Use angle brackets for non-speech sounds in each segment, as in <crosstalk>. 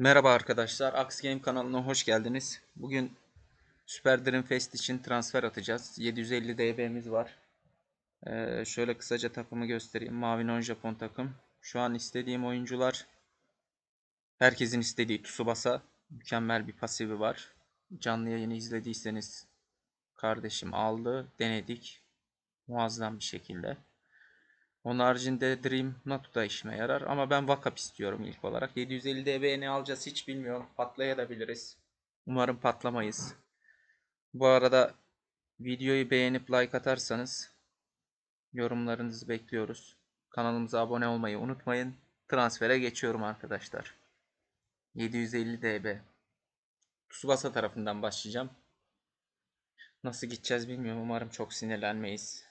Merhaba arkadaşlar, Ax Game kanalına hoş geldiniz. Bugün Super Dream Fest için transfer atacağız. 750 DB'miz var. Ee, şöyle kısaca takımı göstereyim. Mavi Non Japon takım. Şu an istediğim oyuncular herkesin istediği Tsubasa. Mükemmel bir pasifi var. Canlı yayını izlediyseniz kardeşim aldı, denedik. Muazzam bir şekilde. Onun haricinde Dream Natu da işime yarar ama ben Vakap istiyorum ilk olarak. 750 DB ne alacağız hiç bilmiyorum. Patlayabiliriz. Umarım patlamayız. Bu arada videoyu beğenip like atarsanız yorumlarınızı bekliyoruz. Kanalımıza abone olmayı unutmayın. Transfere geçiyorum arkadaşlar. 750 DB. Tsubasa tarafından başlayacağım. Nasıl gideceğiz bilmiyorum. Umarım çok sinirlenmeyiz.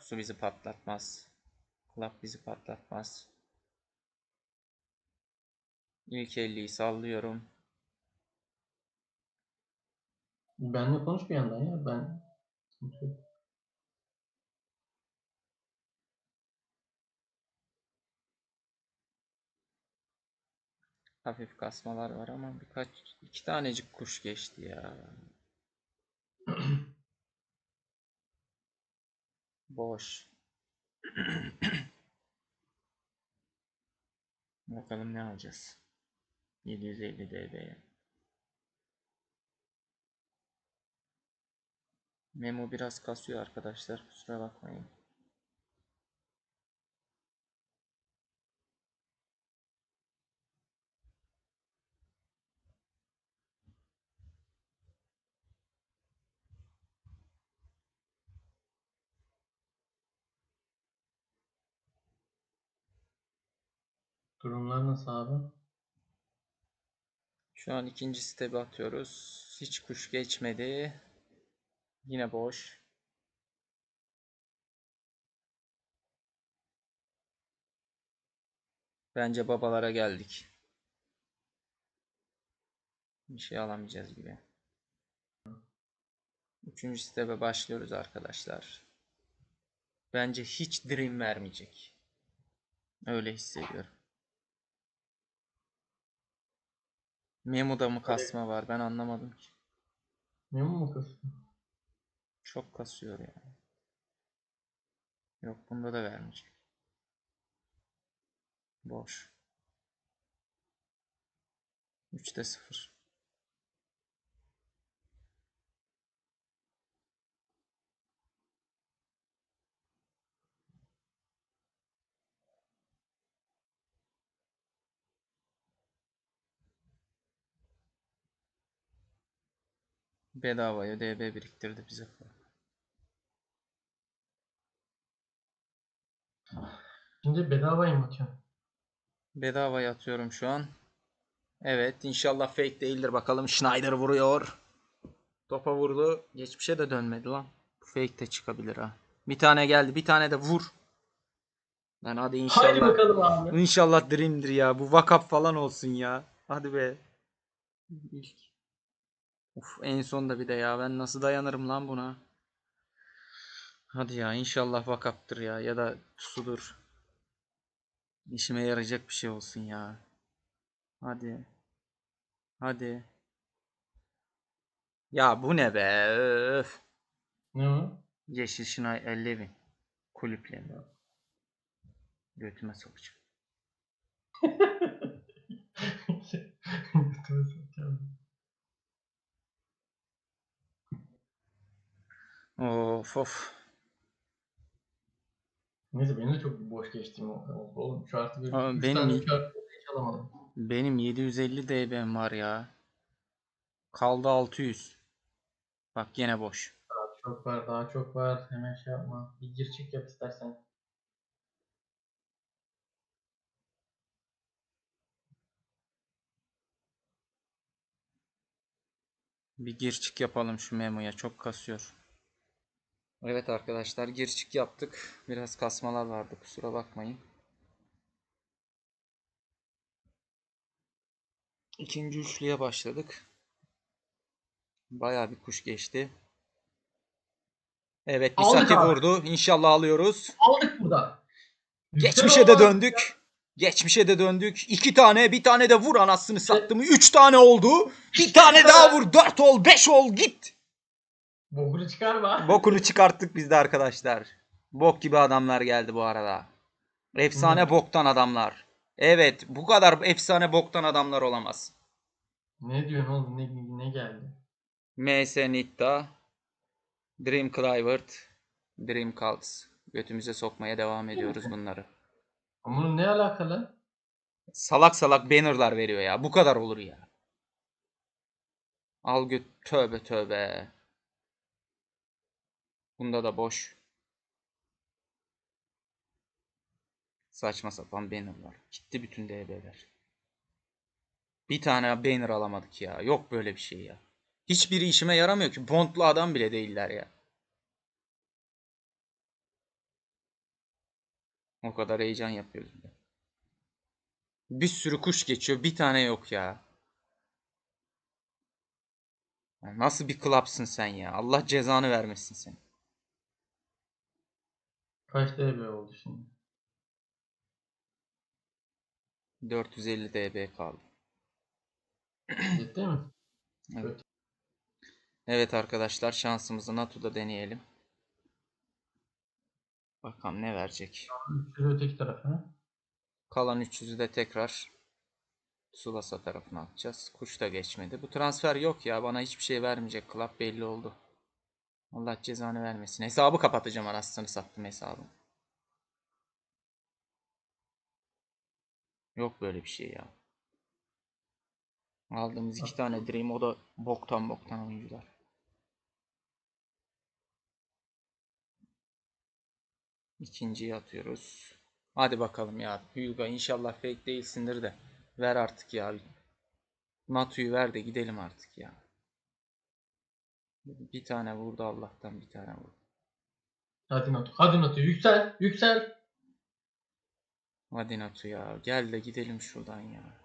Su bizi patlatmaz. Club bizi patlatmaz. İlk 50'yi sallıyorum. Benle konuş bir yandan ya. Ben Hafif kasmalar var ama birkaç iki tanecik kuş geçti ya. <clears throat> Boş. <clears throat> Bakalım ne alacağız. 750 DB'ye. Memo biraz kasıyor arkadaşlar. Kusura bakmayın. Durumlar nasıl abi? Şu an ikinci step'e atıyoruz. Hiç kuş geçmedi. Yine boş. Bence babalara geldik. Bir şey alamayacağız gibi. Üçüncü step'e başlıyoruz arkadaşlar. Bence hiç dream vermeyecek. Öyle hissediyorum. Memo'da mı kasma var? Ben anlamadım ki. Memnun mu kız? Çok kasıyor ya. Yok bunda da vermeyecek. Boş. 3'te 0. Bedavaya DB biriktirdi bize. Şimdi bedavaya mı atıyorsun? Bedavaya atıyorum şu an. Evet inşallah fake değildir bakalım. Schneider vuruyor. Topa vurdu. Geçmişe de dönmedi lan. Fake de çıkabilir ha. Bir tane geldi. Bir tane de vur. Lan hadi inşallah. Haydi bakalım abi. İnşallah Dream'dir ya. Bu vakap falan olsun ya. Hadi be. İlk. Uf, en sonda bir de ya. Ben nasıl dayanırım lan buna? Hadi ya inşallah vakaptır ya. Ya da sudur. İşime yarayacak bir şey olsun ya. Hadi. Hadi. Ya bu ne be? Öf. Ne o? Yeşil Şınay 50 bin. Kulüple mi? Götüme sokacağım. <laughs> Of of. Neyse benim de çok boş geçtiğim oldu. Oğlum şu artı bir üç benim tane hiç alamadım. Benim 750 DB'm var ya. Kaldı 600. Bak gene boş. Daha çok var, daha çok var. Hemen şey yapma. Bir gir çık yap istersen. Bir gir çık yapalım şu memoya. Çok kasıyor. Evet arkadaşlar gir çık yaptık. Biraz kasmalar vardı kusura bakmayın. İkinci üçlüye başladık. Bayağı bir kuş geçti. Evet Aldık Misaki vurdu. İnşallah alıyoruz. Aldık burada. Geçmişe de döndük. Geçmişe de döndük. İki tane bir tane de vur anasını sattım. Üç tane oldu. Bir tane daha vur. Dört ol. Beş ol. Git. Bokunu çıkarma. <laughs> Bokunu çıkarttık biz de arkadaşlar. Bok gibi adamlar geldi bu arada. Efsane boktan adamlar. Evet bu kadar efsane boktan adamlar olamaz. Ne diyorsun oğlum? Ne, ne geldi? MS Nitta, Dream Clivert, Dream Cults. Götümüze sokmaya devam ediyoruz bunları. Ama bunun ne alakalı? Salak salak bannerlar veriyor ya. Bu kadar olur ya. Al göt tövbe tövbe. Bunda da boş. Saçma sapan bannerlar. Gitti bütün DB'ler. Bir tane banner alamadık ya. Yok böyle bir şey ya. Hiçbiri işime yaramıyor ki. Bondlu adam bile değiller ya. O kadar heyecan yapıyoruz. bir sürü kuş geçiyor. Bir tane yok ya. Ya Nasıl bir klapsın sen ya? Allah cezanı vermesin seni. Kaç DB oldu şimdi? 450 DB kaldı. Ciddi mi? <clears throat> Evet. Evet arkadaşlar şansımızı NATO'da deneyelim. Bakalım ne verecek. 300 öteki tarafa. Kalan 300'ü de tekrar Sulasa tarafına atacağız. Kuş da geçmedi. Bu transfer yok ya. Bana hiçbir şey vermeyecek. Club belli oldu. Allah cezanı vermesin. Hesabı kapatacağım anasını sattım hesabı. Yok böyle bir şey ya. Aldığımız iki tane Dream o da boktan boktan oyuncular. İkinciyi atıyoruz. Hadi bakalım ya. Hyuga inşallah fake değilsindir de. Ver artık ya. Natu'yu ver de gidelim artık ya. Bir tane vurdu Allah'tan bir tane vurdu. Hadi Natu. Hadi Natu. Yüksel. Yüksel. Hadi Natu ya. Gel de gidelim şuradan ya.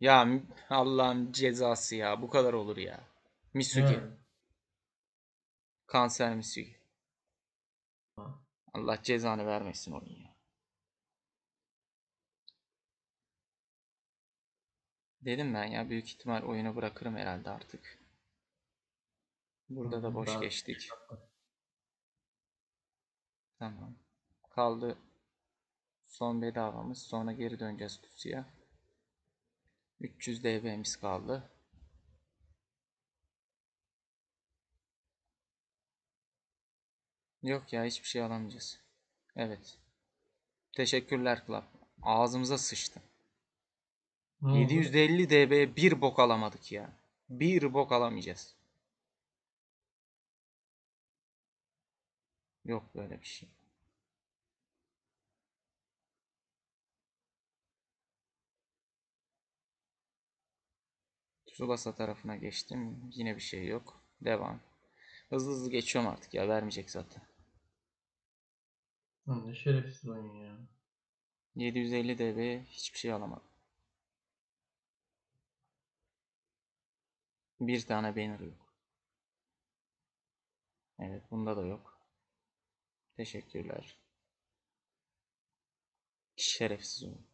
Ya Allah'ın cezası ya. Bu kadar olur ya. Misugi. Evet. Kanser Misugi. Ha. Allah cezanı vermesin onun ya. Dedim ben ya büyük ihtimal oyunu bırakırım herhalde artık. Burada da boş daha- geçtik. Tamam. Kaldı son bedavamız. Sonra geri döneceğiz Tutsi'ye. 300 DB'miz kaldı. Yok ya hiçbir şey alamayacağız. Evet. Teşekkürler Club. Ağzımıza sıçtı. Oldu? 750 DB bir bok alamadık ya. Bir bok alamayacağız. Yok böyle bir şey. Tsubasa tarafına geçtim. Yine bir şey yok. Devam. Hızlı hızlı geçiyorum artık ya. Vermeyecek zaten. Lan Ne şerefsiz oyun ya. 750 DB hiçbir şey alamadım. Bir tane banner yok. Evet bunda da yok. Teşekkürler. Şerefsiz oyun.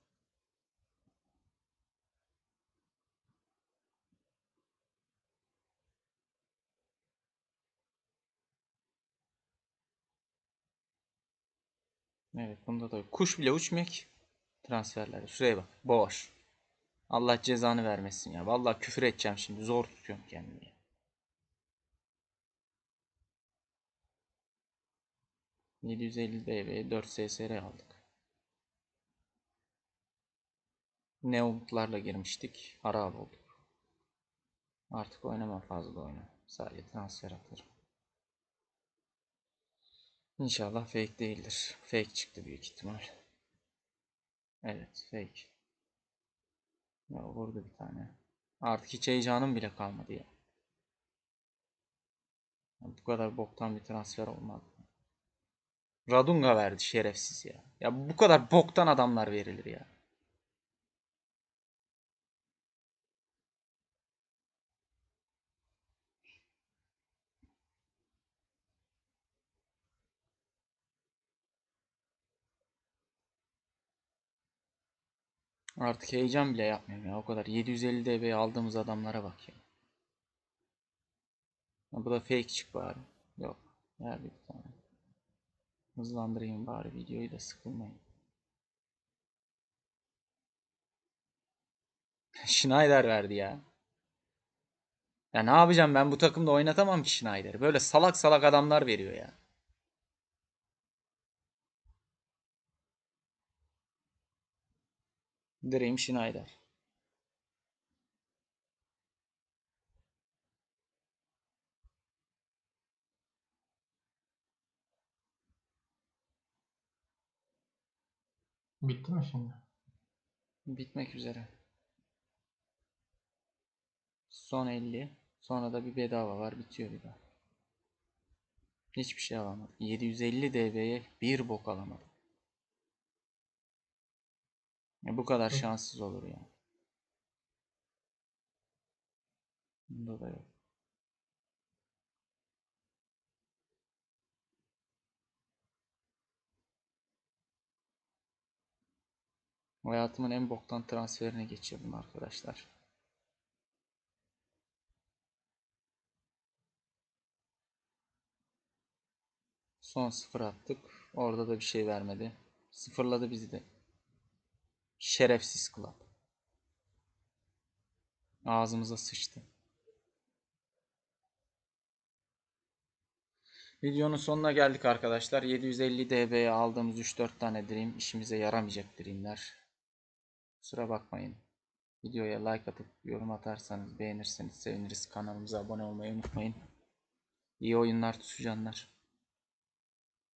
Evet bunda da. Kuş bile uçmuyor ki. Transferlere. Şuraya bak. Boş. Allah cezanı vermesin ya. Vallahi küfür edeceğim şimdi. Zor tutuyorum kendimi. ...750 DB 4 SSR aldık. Ne umutlarla girmiştik. Harap olduk. Artık oynamam fazla oyna. Sadece transfer atarım. İnşallah fake değildir. Fake çıktı büyük ihtimal. Evet fake. Ya vurdu bir tane. Artık hiç heyecanım bile kalmadı. Ya Bu kadar boktan bir transfer olmadı. Radunga verdi şerefsiz ya. Ya bu kadar boktan adamlar verilir ya. Artık heyecan bile yapmıyorum ya o kadar. 750 dB'ye aldığımız adamlara bak ya. Bu da fake çık bari. Yok. Ver bir tane. Hızlandırayım bari videoyu da sıkılmayın. <laughs> Schneider verdi ya. Ya ne yapacağım ben bu takımda oynatamam ki Schneider'i. Böyle salak salak adamlar veriyor ya. Dream Schneider. Bitti mi şimdi? Bitmek üzere. Son 50. Sonra da bir bedava var. Bitiyor bir daha. Hiçbir şey alamadım. 750 dB'ye bir bok alamadım. Ya bu kadar şanssız olur ya. Bunda da yok. Hayatımın en boktan transferine geçirdim arkadaşlar. Son sıfır attık. Orada da bir şey vermedi. Sıfırladı bizi de. Şerefsiz club. Ağzımıza sıçtı. Videonun sonuna geldik arkadaşlar. 750 dB'ye aldığımız 3-4 tane dream işimize yaramayacak dreamler. Kusura bakmayın. Videoya like atıp yorum atarsanız beğenirseniz seviniriz. Kanalımıza abone olmayı unutmayın. İyi oyunlar tuşcanlar.